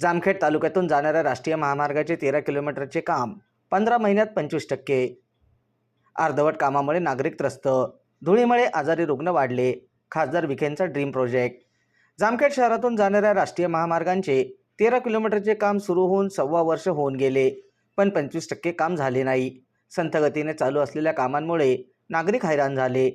जामखेड तालुक्यातून जाणाऱ्या राष्ट्रीय महामार्गाचे तेरा किलोमीटरचे काम पंधरा महिन्यात पंचवीस टक्के. अर्धवट कामामुळे नागरिक त्रस्त. धुळीमुळे आजारी रुग्ण वाढले. खासदार विखेंचा ड्रीम प्रोजेक्ट. जामखेड शहरातून जाणाऱ्या राष्ट्रीय महामार्गांचे तेरा किलोमीटरचे काम सुरू होऊन सव्वा वर्ष होऊन गेले पण पंचवीस टक्के काम झाले नाही. संथगतीने चालू असलेल्या कामांमुळे नागरिक हैराण झाले.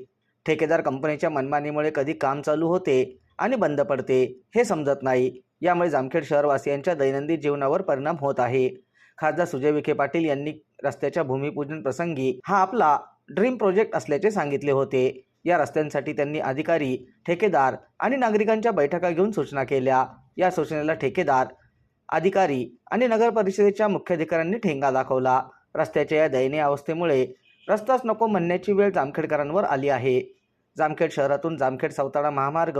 ठेकेदार कंपनीच्या मनमानीमुळे कधी काम चालू होते आणि बंद पडते हे समजत नाही. यामुळे जामखेड शहरवासियांच्या दैनंदिन जीवनावर परिणाम होत आहे. खासदार सुजय विखे पाटील यांनी रस्त्याच्या भूमिपूजन प्रसंगी हा आपला ड्रीम प्रोजेक्ट असल्याचे सांगितले होते. या रस्त्यांसाठी त्यांनी अधिकारी ठेकेदार आणि नागरिकांच्या बैठका घेऊन सूचना केल्या. या सूचनेला ठेकेदार अधिकारी आणि नगर परिषदेच्या मुख्याधिकाऱ्यांनी ठेंगा दाखवला. रस्त्याच्या या दयनीय अवस्थेमुळे रस्ताच नको म्हणण्याची वेळ जामखेडकरांवर आली आहे. जामखेड शहरातून जामखेड सावताळा महामार्ग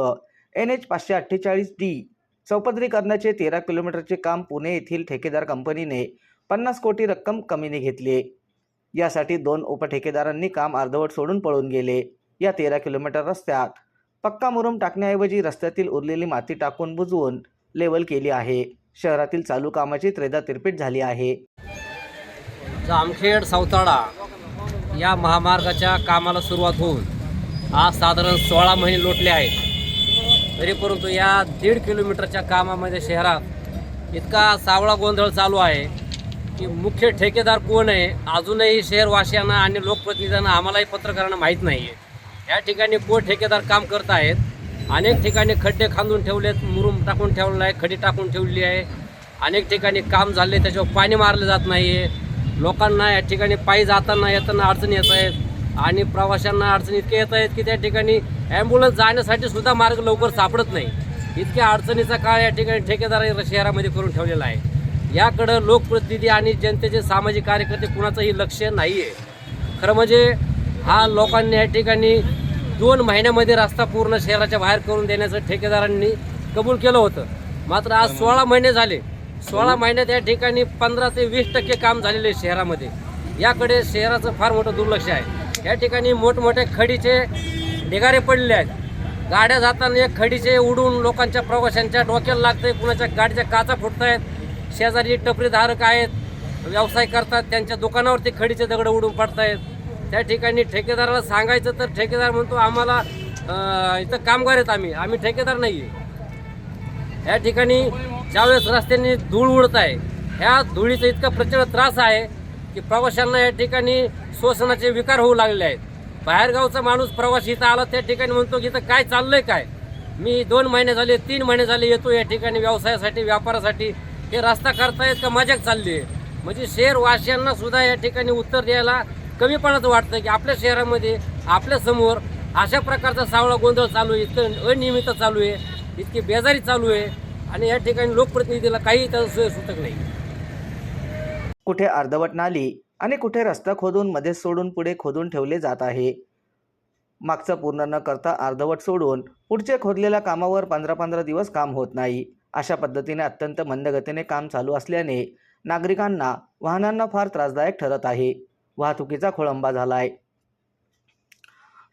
एन एच पाचशे अठ्ठेचाळीस डी चौपदरीकरणाचे तेरा किलोमीटरचे काम पुणे येथील ठेकेदार कंपनीने पन्नास कोटी रक्कम कमीने घेतली यासाठी दोन उपठेकेदारांनी काम अर्धवट सोडून पळून गेले. या तेरा किलोमीटर रस्त्यात पक्का मुरुम टाकण्याऐवजी रस्त्यातील उरलेली माती टाकून बुजवून लेवल केली आहे. शहरातील चालू कामाची त्रेधा तिरपीट झाली आहे. जामखेड सावताळा या महामार्गाच्या कामाला सुरुवात होऊन आज साधारण सोळा महिने लोटले आहेत. तरी परंतु या दीड किलोमीटरच्या कामामध्ये शहरात इतका सावळा गोंधळ चालू आहे की मुख्य ठेकेदार कोण आहे? अजूनही शहरवासियांना आणि लोकप्रतिनिधींना आम्हालाही पत्रकारांना माहीत नाही आहे या ठिकाणी कोण ठेकेदार काम करत आहेत? अनेक ठिकाणी खड्डे खांदून ठेवलेत मुरुम टाकून ठेवलेला आहे खडी टाकून ठेवली आहे. अनेक ठिकाणी काम झाले त्याच्यावर पाणी मारलं जात नाही आहे लोकांना या ठिकाणी पायी जाताना येताना अडचणी येत आहेत. आणि प्रवाशांना अडचणी इतक्या येत आहेत की त्या ठिकाणी ॲम्ब्युलन्स जाण्यासाठी सुद्धा मार्ग लवकर सापडत नाही. इतक्या अडचणीचा काळ या ठिकाणी ठेकेदार शहरामध्ये करून ठेवलेला आहे. याकडं लोकप्रतिनिधी आणि जनतेचे सामाजिक कार्यकर्ते कुणाचंही लक्ष नाही आहे खरं म्हणजे हा लोकांनी या ठिकाणी दोन महिन्यामध्ये रस्ता पूर्ण शहराच्या बाहेर करून देण्याचं ठेकेदारांनी कबूल केलं होतं. मात्र आज सोळा महिने झाले. सोळा महिन्यात या ठिकाणी पंधरा ते वीस टक्के काम झालेले आहे शहरामध्ये. याकडे शहराचं फार मोठं दुर्लक्ष आहे. या ठिकाणी मोठमोठ्या खडीचे ढिगारे पडले आहेत. गाड्या जाताना एक खडीचे उडून लोकांच्या प्रवाशांच्या डोक्याला लागते कुणाच्या गाडीच्या काचा फुटत आहेत शेजारी टपरीधारक आहेत व्यवसाय करतात त्यांच्या दुकानावरती खडीचे दगड उडून पडतायत. त्या ठिकाणी ठेकेदाराला सांगायचं तर ठेकेदार म्हणतो आम्हाला इथं कामगार आहेत आम्ही आम्ही ठेकेदार नाही आहे या ठिकाणी ज्यावेळेस रस्त्यांनी धूळ उडत आहे ह्या धुळीचा इतका प्रचंड त्रास आहे की प्रवाशांना या ठिकाणी श्वसनाचे विकार होऊ लागले आहेत. बाहेरगावचा माणूस प्रवास इथं आला त्या ठिकाणी म्हणतो की इथं काय चाललंय काय? मी दोन महिने झाले तीन महिने झाले येतो या ठिकाणी व्यवसायासाठी व्यापारासाठी. हे रस्ता करतायत का मजाक चालली आहे? म्हणजे शहरवासियांना सुद्धा या ठिकाणी उत्तर द्यायला कमीपणाचं वाटतं की आपल्या शहरामध्ये आपल्यासमोर अशा प्रकारचा सावळा गोंधळ चालू आहे इतकं अनियमित चालू आहे इतकी बेजारी चालू आहे. आणि या ठिकाणी लोकप्रतिनिधीला काही त्याचं सोय सुतक नाही. कुठे अर्धवट नाली आणि कुठे रस्ता खोदून मध्ये सोडून पुढे खोदून ठेवले जात आहे. मागचं पूर्ण न करता अर्धवट सोडून पुढचे खोदलेल्या कामावर पंधरा पंधरा दिवस काम होत नाही. अशा पद्धतीने अत्यंत मंदगतीने काम चालू असल्याने नागरिकांना वाहनांना फार त्रासदायक ठरत आहे. वाहतुकीचा खोळंबा झाला आहे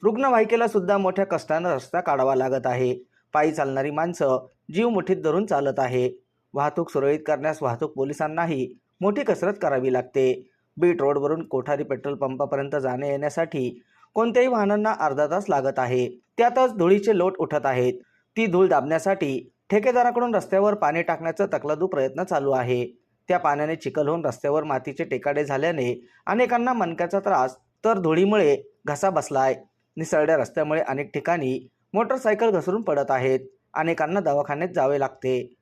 रुग्णवाहिकेला सुद्धा मोठ्या कष्टानं रस्ता काढावा लागत आहे. पायी चालणारी माणसं जीव मुठीत धरून चालत आहे. वाहतूक सुरळीत करण्यास वाहतूक पोलिसांनाही मोठी कसरत करावी लागते. बीट रोडवरून कोठारी पेट्रोल पंपापर्यंत जाणे येण्यासाठी कोणत्याही वाहनांना अर्धा तास लागत आहे. त्यातच धुळीचे लोट उठत आहेत. ती धूळ दाबण्यासाठी ठेकेदाराकडून रस्त्यावर पाणी टाकण्याचा तकलादू प्रयत्न चालू आहे. त्या पाण्याने चिखल होऊन रस्त्यावर मातीचे टेकाडे झाल्याने अनेकांना मणक्याचा त्रास तर धुळीमुळे घसा बसलाय. निसरड्या रस्त्यामुळे अनेक ठिकाणी मोटरसायकल घसरून पडत आहेत. अनेकांना दवाखान्यात जावे लागते.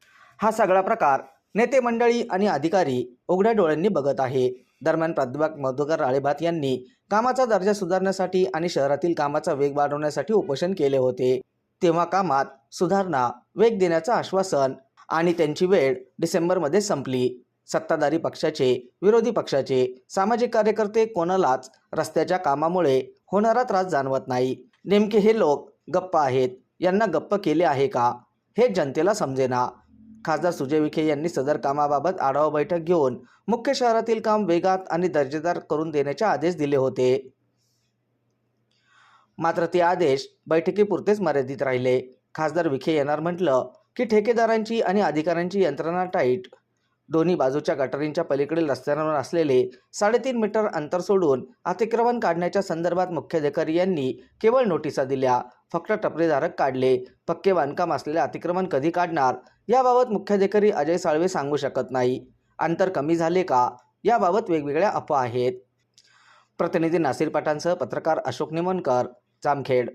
हा सगळा प्रकार नेते मंडळी आणि अधिकारी उघड्या डोळ्यांनी बघत आहे. दरम्यान प्राध्यापक मधुकर राळेभात यांनी कामाचा दर्जा सुधारण्यासाठी आणि शहरातील कामाचा वेग वाढवण्यासाठी उपोषण केले होते. तेव्हा कामात सुधारणा वेग देण्याचं आश्वासन आणि त्यांची वेळ डिसेंबरमध्ये संपली. सत्ताधारी पक्षाचे विरोधी पक्षाचे सामाजिक कार्यकर्ते कोणालाच रस्त्याच्या कामामुळे होणारा त्रास जाणवत नाही. नेमके हे लोक गप्प आहेत. यांना गप्प केले आहे का? हे जनतेला समजेना. खासदार सुजय विखे यांनी सदर कामाबाबत आढावा बैठक घेऊन मुख्य शहरातील काम वेगात आणि दर्जेदार करून देण्याचे आदेश दिले होते. मात्र ते आदेश बैठकीपुरतेच मर्यादित राहिले. खासदार विखे येणार म्हटलं की ठेकेदारांची आणि अधिकाऱ्यांची यंत्रणा टाईट. दोन्ही बाजूच्या गटारींच्या पलीकडील रस्त्यांवर असलेले साडेतीन मीटर अंतर सोडून अतिक्रमण काढण्याच्या संदर्भात मुख्याधिकारी यांनी केवळ नोटिसा दिल्या. फक्त टपरीधारक काढले. पक्के बांधकाम असलेले अतिक्रमण कधी काढणार? याबाबत मुख्याधिकारी अजय साळवे सांगू शकत नाही. अंतर कमी झाले का? याबाबत वेगवेगळ्या अफवा आहेत. प्रतिनिधी नासिर पाटांसह पत्रकार अशोक निमनकर जामखेड.